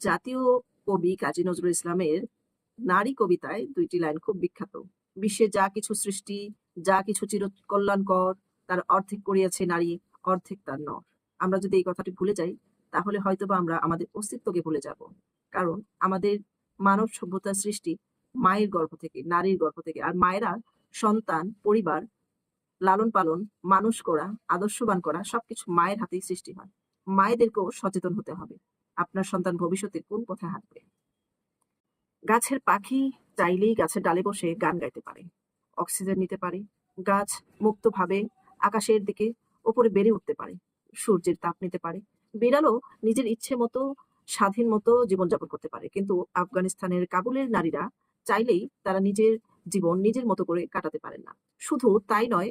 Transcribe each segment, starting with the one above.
জাতীয় কবি কাজী নজরুল ইসলামের নারী কবিতায় দুইটি লাইন খুব বিখ্যাত। বিশ্বে যা কিছু সৃষ্টি, যা কিছু চির কল্যাণকর তার অর্ধেক করিয়াছে নারী, অর্ধেক তার নর। আমরা যদি এই কথাটি ভুলে যাই, তাহলে হয়তোবা আমরা আমাদের অস্তিত্বকে ভুলে যাব। কারণ আমাদের মানব সভ্যতার সৃষ্টি মায়ের গর্ভ থেকে, নারীর গর্ভ থেকে, আর মায়েরা সন্তান, পরিবার, লালন পালন, মানুষ করা, আদর্শবান করা, সবকিছু মায়ের হাতেই সৃষ্টি হয়। মায়েদেরকেও সচেতন হতে হবে। আপনার সন্তান ভবিষ্যতে কোন পথে হাঁটবে? গাছের পাখি চাইলেই গাছের ডালে বসে গান গাইতে পারে, অক্সিজেন নিতে পারে, গাছ মুক্তভাবে আকাশের দিকে ওপরে বেড়ে উঠতে পারে, সূর্যের তাপ নিতে পারে, বিড়ালও নিজের ইচ্ছে মতো স্বাধীন মতো জীবনযাপন করতে পারে। কিন্তু আফগানিস্তানের কাবুলের নারীরা চাইলেই তারা নিজের জীবন নিজের মতো করে কাটাতে পারেন না। শুধু তাই নয়,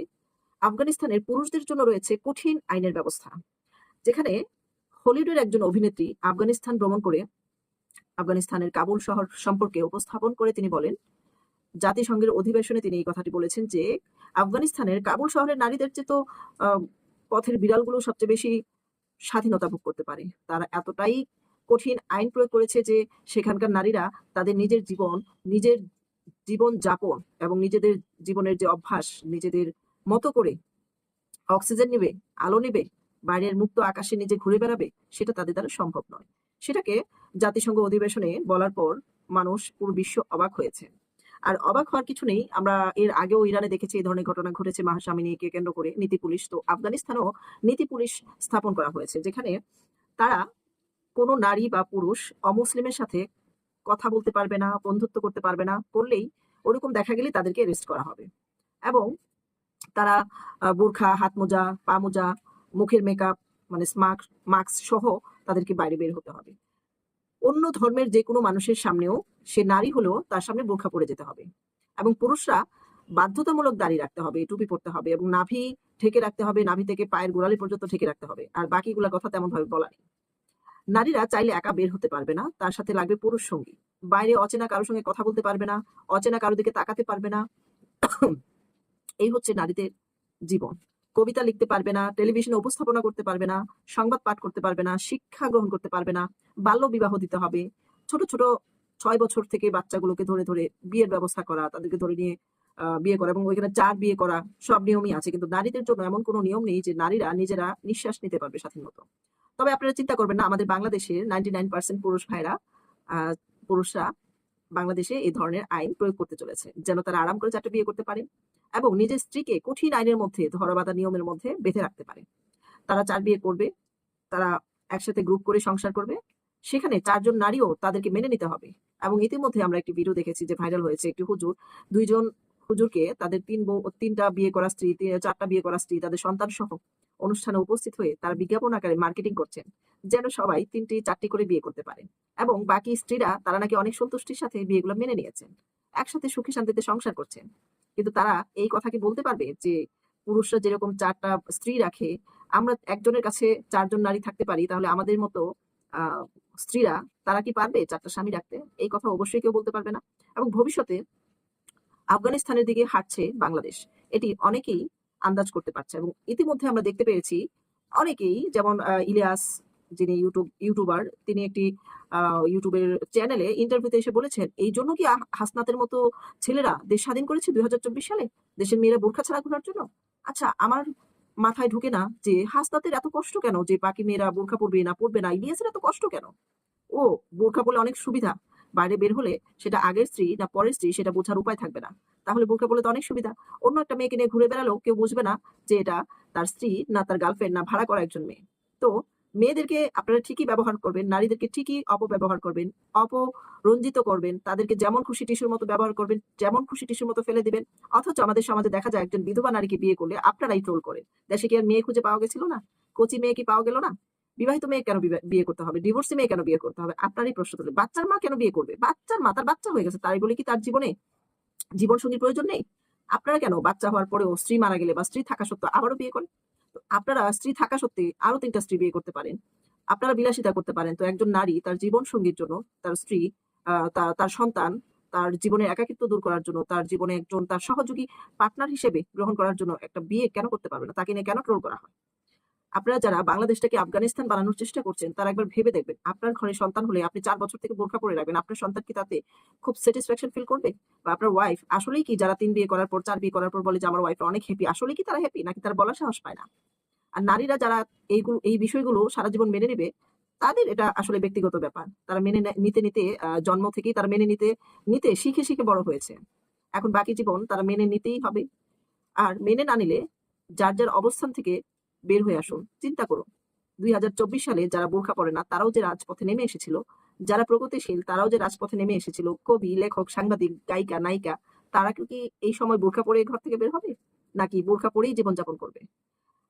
আফগানিস্তানের পুরুষদের জন্য রয়েছে কঠিন আইনের ব্যবস্থা, যেখানে হলিউডের একজন অভিনেত্রী আফগানিস্তান ভ্রমণ করে আফগানিস্তানের কাবুল শহর সম্পর্কে উপস্থাপন করে তিনি বলেন, জাতিসংঘের অধিবেশনে তিনি এই কথাটি বলেছেন যে, আফগানিস্তানের কাবুল শহরের নারীদের চেয়ে তো পথের বিড়ালগুলো সবচেয়ে বেশি স্বাধীনতা ভোগ করতে পারে। তারা এতটাই কঠিন আইন প্রয়োগ করেছে যে, সেখানকার নারীরা তাদের নিজের জীবন নিজের জীবন যাপন এবং নিজেদের জীবনের যে অভ্যাস, নিজেদের মতো করে অক্সিজেন নেবে, আলো নেবে বাইরের মুক্ত আকাশে নিজে ঘুরে বেড়াবে, সেটা তাদের দ্বারা সম্ভব নয়। সেটাকে জাতিসংঘ অধিবেশনে বলার পর মানুষ পুরো বিশ্ব অবাক হয়েছে। আর অবাক হওয়ার কিছু নেই, আমরা এর আগেও ইরানে দেখেছি এই ধরনের ঘটনা ঘটেছে মাহাসামিনীকে কেন্দ্র করে নীতি পুলিশ। তো আফগানিস্তানেও নীতি পুলিশ স্থাপন করা হয়েছে, যেখানে তারা কোনো নারী বা পুরুষ অমুসলিমের সাথে কথা বলতে পারবে না, বন্ধুত্ব করতে পারবে না, করলেই ওরকম দেখা গেলে তাদেরকে অ্যারেস্ট করা হবে। এবং তারা বোরখা হাত মোজা পা মোজা মুখের মেকআপ মানে স্মার্ট মাস্ক সহ তাদেরকে বাইরে বের হতে হবে। অন্য ধর্মের যে কোনো মানুষের সামনেও সে নারী হলেও তার সামনে বোরখা পরে যেতে হবে। এবং পুরুষরা বাধ্যতামূলক দাঁড়িয়ে রাখতে হবে, টুপি পরতে হবে এবং নাভি ঢেকে রাখতে হবে, নাভি থেকে পায়ের গোড়ালি পর্যন্ত ঢেকে রাখতে হবে, আর বাকিগুলা কথা তেমন ভাবে বলা নেই। নারীরা চাইলে একা বের হতে পারবে না, তার সাথে লাগবে পুরুষ সঙ্গী। বাইরে অচেনা কারোর সঙ্গে কথা বলতে পারবে না, অচেনা কারোর দিকে তাকাতে পারবে না। এই হচ্ছে নারীদের জীবন। কবিতা লিখতে পারবে না টেলিভিশনে উপস্থাপনা করতে পারবে না, সংবাদ পাঠ করতে পারবে না, শিক্ষা গ্রহণ করতে পারবে না, বাল্য বিবাহ দিতে হবে। ছোট ছোট ছয় বছর থেকে বাচ্চাগুলোকে ধরে ধরে বিয়ের ব্যবস্থা করা, তাদেরকে ধরে নিয়ে বিয়ে করা এবং ওইখানে চার বিয়ে করা সব নিয়মই আছে। কিন্তু নারীদের জন্য এমন কোনো নিয়ম নেই যে নারীরা নিজেরা নিঃশ্বাস নিতে পারবে স্বাধীন মতো। তবে আপনারা চিন্তা করবেন না, আমাদের বাংলাদেশের নাইনটি নাইন পার্সেন্ট পুরুষ ভাইরা পুরুষরা বাংলাদেশে এই ধরনের আইন প্রয়োগ করতে চলেছে। যেন তারা আরাম করে চারটে বিয়ে করতে পারে। এবং নিজের স্ত্রীকে কঠিন আইনের মধ্যে ধরাবাধা নিয়মের মধ্যে বেঁধে রাখতে পারে। তারা চার বিয়ে করবে, তারা একসাথে গ্রুপ করে সংসার করবে। সেখানে চারজন নারীও তাদেরকে মেনে নিতে হবে। এবং ইতিমধ্যে আমরা একটি ভিডিও দেখেছি যে ভাইরাল হয়েছে একটি হুজুর। দুইজন হুজুরকে তাদের তিন বউ, তিনটা বিয়ে করা স্ত্রী চারটা বিয়ে করা স্ত্রী, তাদের সন্তান সহ অনুষ্ঠানে উপস্থিত হয়ে তারা বিজ্ঞাপন আকারে মার্কেটিং করছেন, যেন সবাই তিনটি, চারটি করে বিয়ে করতে পারে। এবং বাকি স্ত্রীরা তারা নাকি অনেক সন্তুষ্টির সাথে বিয়েগুলো মেনে নিয়েছেন। একসাথে সুখী শান্তিতে সংসার করছেন। কিন্তু তারা এই কথা কি বলতে পারবে যে পুরুষরা যেরকম চারটা স্ত্রী রাখে, আমরা একজনের কাছে চারজন নারী থাকতে পারি, তাহলে আমাদের মতো স্ত্রীরা তারা কি পারবে চারটা স্বামী রাখতে? এই কথা অবশ্যই কেউ বলতে পারবে না। এবং ভবিষ্যতে আফগানিস্তানের দিকে হাঁটছে বাংলাদেশ। এটি অনেকেই আন্দাজ করতে পারছে এবং ইতিমধ্যে আমরা দেখতে পেরেছি, অনেকেই যেমন ইলিয়াস যিনি ইউটিউব ইউটিউবার তিনি একটি ইউটিউবের চ্যানেলে ইন্টারভিউতে এসে বলেছেন, এই জন্য কি হাসনাতের মতো ছেলেরা দেশ স্বাধীন করেছে দুই হাজার চব্বিশ সালে? দেশের মেয়েরা বোরখা ছাড়া ঘোরার জন্য? আচ্ছা আমার মাথায় ঢুকে না যে হাসনাতের এত কষ্ট কেন? যে বাকি মেয়েরা বোরখা পরবে না পরবে না, ইলিয়াসের এত কষ্ট কেন? ও, বোরখা বলে অনেক সুবিধা, বাইরে বের হলে সেটা আগের স্ত্রী না পরের স্ত্রী সেটা বোঝার উপায় থাকবে না। তাহলে বোরখা বলে তো অনেক সুবিধা। অন্য একটা মেয়েকে নিয়ে ঘুরে বেড়ালো, কেউ বুঝবে না যে এটা তার স্ত্রী না তার গার্লফ্রেন্ড না ভাড়া করা একজন মেয়ে। তো মেয়েদেরকে আপনারা ঠিকই ব্যবহার করবেন, নারীদেরকে ঠিকই অপব্যবহার করবেন, অপরঞ্জিত করবেন, তাদেরকে যেমন খুশি টিস্যুর মতো ব্যবহার করবেন, যেমন খুশি টিস্যুর মতো ফেলে দিবেন, অথচ আমাদের সমাজে দেখা যায় একজন বিধবা নারীকে বিয়ে করলে আপনারাই ট্রোল করেন। দেশে কি আর মেয়ে খুঁজে পাওয়া গেছিল না? কচি মেয়ে কি পাওয়া গেল না? বিবাহিত মেয়ে কেন বিয়ে করতে হবে? ডিভোর্সি মেয়ে কেন বিয়ে করতে হবে? আপনারই প্রশ্ন তুলে। বাচ্চার মা কেন বিয়ে করবে? বাচ্চার মা, তার বাচ্চা হয়ে গেছে তাই বলে কি তার জীবনে জীবন সঙ্গীর প্রয়োজন নেই? আপনারা কেন বাচ্চা হওয়ার পরেও স্ত্রী মারা গেলে বা স্ত্রী থাকা সত্ত্বেও আবারও বিয়ে করেন? আপনারা স্ত্রী থাকা সত্ত্বে আরও তিনটা স্ত্রী বিয়ে করতে পারেন। আপনারা বিলাসিতা করতে পারেন। তো একজন নারী তার জীবন সঙ্গীর জন্য তার স্ত্রী তার সন্তান, তার জীবনে একাকিত্ব দূর করার জন্য, তার জীবনে একজন তার সহযোগী পার্টনার হিসেবে গ্রহণ করার জন্য একটা বিয়ে কেন করতে পারবে না? তাকে নিয়ে কেন ট্রোল করা হয়? আপনারা যারা বাংলাদেশটাকে আফগানিস্তান বানানোর চেষ্টা করছেন, তারা একবার ভেবে দেখবেন, আপনার ঘরে সন্তান হলে আপনি চার বছর থেকে বোরখা পরে রাখবেন, আপনার সন্তান কি তাতে খুব স্যাটিসফ্যাকশন ফিল করবে? বা আপনার ওয়াইফ আসলেই কি যারা তিন বিয়ে করার পর, চার বিয়ে করার পর বলে যে আমার ওয়াইফ অনেক হ্যাপি আসলে কি তারা হ্যাপি নাকি তারা বলার সাহস পায় না? আর নারীরা যারা এইগুলো, এই বিষয়গুলো সারা জীবন মেনে নেবে, তাদের এটা আসলে ব্যক্তিগত ব্যাপার। তারা মেনে নিতে নিতে জন্ম থেকেই তারা মেনে নিতে নিতে শিখে শিখে বড় হয়েছে। এখন বাকি জীবন তারা মেনে নিতেই হবে। আর মেনে না নিলে যার যার অবস্থান থেকে বের হয়ে আসুন। চিন্তা করুন, দুই হাজার চব্বিশ সালে যারা বোরখা পরে না, তারাও যে রাজপথে নেমে এসেছিল, যারা প্রগতিশীল, তারাও যে রাজপথে নেমে এসেছিল, কবি, লেখক, সাংবাদিক, গায়িকা, নায়িকা, তারা কি এই সময় বোরখা পরে ঘর থেকে বের হবে? নাকি বোরখা পরেই জীবনযাপন করবে?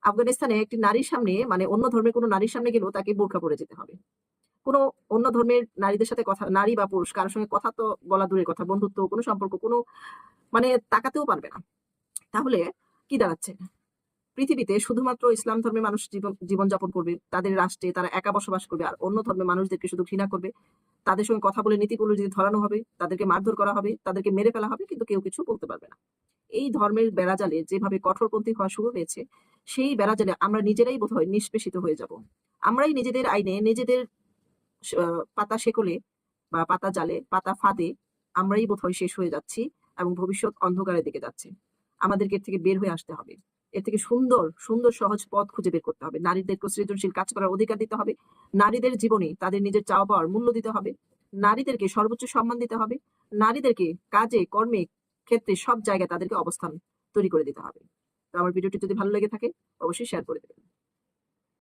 আফগানিস্তানে একটি নারীর সামনে মানে অন্য ধর্মের কোনো নারীর সামনে গেলেও তাকে বোরখা পরে যেতে হবে। কোনো অন্য ধর্মের নারীদের সাথে কথা, নারী বা পুরুষ, কারোর সঙ্গে কথা তো বলা দূরের কথা, বন্ধুত্ব, কোনো সম্পর্ক, কোনো মানে তাকাতেও পারবে না। তাহলে কি দাঁড়াচ্ছে? পৃথিবীতে শুধুমাত্র ইসলাম ধর্মের মানুষ জীবন, জীবনযাপন করবে, তাদের রাষ্ট্রে তারা একা বসবাস করবে আর অন্য ধর্মের মানুষদেরকে শুধু ঘৃণা করবে। তাদের সঙ্গে কথা বলে নীতিগুলো যদি ধরানো হবে, তাদেরকে মারধর করা হবে, তাদেরকে মেরে ফেলা হবে, কিন্তু কেউ কিছু বলতে পারবে না। এই ধর্মের বেড়াজালে যেভাবে কঠোরপন্থী হওয়া শুরু হয়েছে, সেই বেড়াজালে আমরা নিজেরাই বোধহয় নিষ্পেষিত হয়ে যাব। আমরাই নিজেদের আইনে, নিজেদের পাতা শেকলে বা পাতা জালে, পাতা ফাঁদে আমরাই বোধ হয় শেষ হয়ে যাচ্ছি এবং ভবিষ্যৎ অন্ধকারের দিকে যাচ্ছে। আমাদেরকে থেকে বের হয়ে আসতে হবে। এর থেকে সুন্দর সুন্দর, সহজ পথ খুঁজে বের করতে হবে। নারীদেরকে সৃজনশীল কাজ করার অধিকার দিতে হবে। নারীদের জীবনে তাদের নিজের চাওয়া পাওয়ার মূল্য দিতে হবে। নারীদেরকে সর্বোচ্চ সম্মান দিতে হবে। নারীদেরকে কাজে, কর্মে ক্ষেত্রে সব জায়গায় তাদেরকে অবস্থান তৈরি করে দিতে হবে। তো আমার ভিডিওটি যদি ভালো লেগে থাকে, অবশ্যই শেয়ার করে দেবেন।